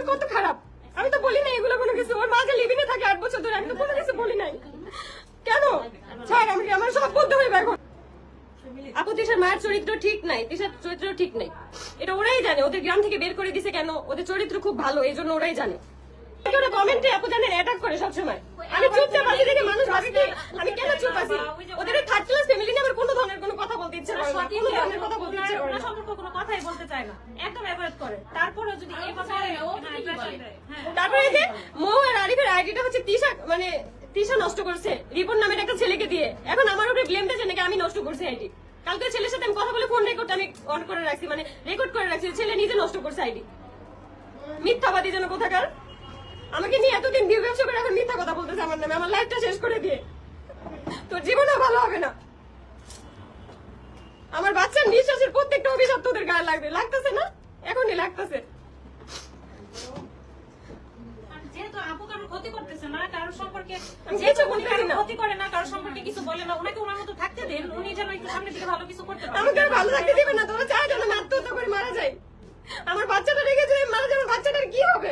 আমার কত খারাপ? আমি তো বলি নাই এগুলো কোনো কিছু। ওর মা লিভিনে থাকে আট বছর ধরে, আমি তো কোনো কিছু বলি নাই। কেন? ছাড় আমাকে আমার সব বলতে হবে? এখন আপু, তিশার মায়ের চরিত্র ঠিক নাই। তিশার চরিত্র ঠিক নাই। এটা ওরাই জানে। ওদের গ্রাম থেকে বের করে দিছে কেন? ওদের চরিত্র খুব ভালো, এই জন্য ওরাই জানে। কমেন্টে আপু জানেন অ্যাটাক করে সবসময়। আমি চুপচাপ আছি দেখে মানুষ ভাবে কি, আমি কেন চুপ আছি? ওদের থার্ড ক্লাস ফ্যামিলি নিয়ে আমার কোনো ধরনের কোনো কথা বলতে ইচ্ছে করে না, কোনো ধরনের কথা বলতে ইচ্ছে করে না। সম্পর্কে কোনো কথাই বলতে চায় না। একদম অ্যাভয়েড করে। তারপরেও যদি এই কথা ও কি বলে হ্যাঁ যে মৌ আর আরিফের আইডিটা হচ্ছে তিশা মানে তিশা নষ্ট করছে, রিপন নামের একটা ছেলেকে দিয়ে। এখন আমার উপরে ব্লেম দিয়েছে নাকি আমি নষ্ট করছি আইডি? কালকে ছেলের সাথে আমি কথা বলে ফোন রেকর্ড আমি অন করে রাখছি মানে রেকর্ড করে রাখছি ছেলে নিজে নষ্ট করছে আইডি। মিথ্যাবাদী যেন কোথাকার? আমাকে নিয়ে এতদিন ভিউ ব্যবসা করে এখন মিথ্যা কথা বলতেছে আমার নামে, আমার লাইফটা শেষ করে দিয়ে। তোর জীবনও ভালো হবে না। আমার বাচ্চার নিঃশ্বাসের প্রত্যেকটা অভিশাপ তোদের গায়ে লাগবে। লাগতেছে না? এখনই লাগতেছে। উনি করে না কারও সম্পর্কে কিছু বলে না ওনাকে ওনার মতো থাকতে দেন উনি যেন একটু সামনের দিকে ভালো কিছু করতে আমাকে ভালো থাকতে দিবেন না তোমরা চাই যেন আত্মহত্যা করে মারা যায়। আমার বাচ্চাটা রেখে যদি মারা যায় বাচ্চাটার কি হবে?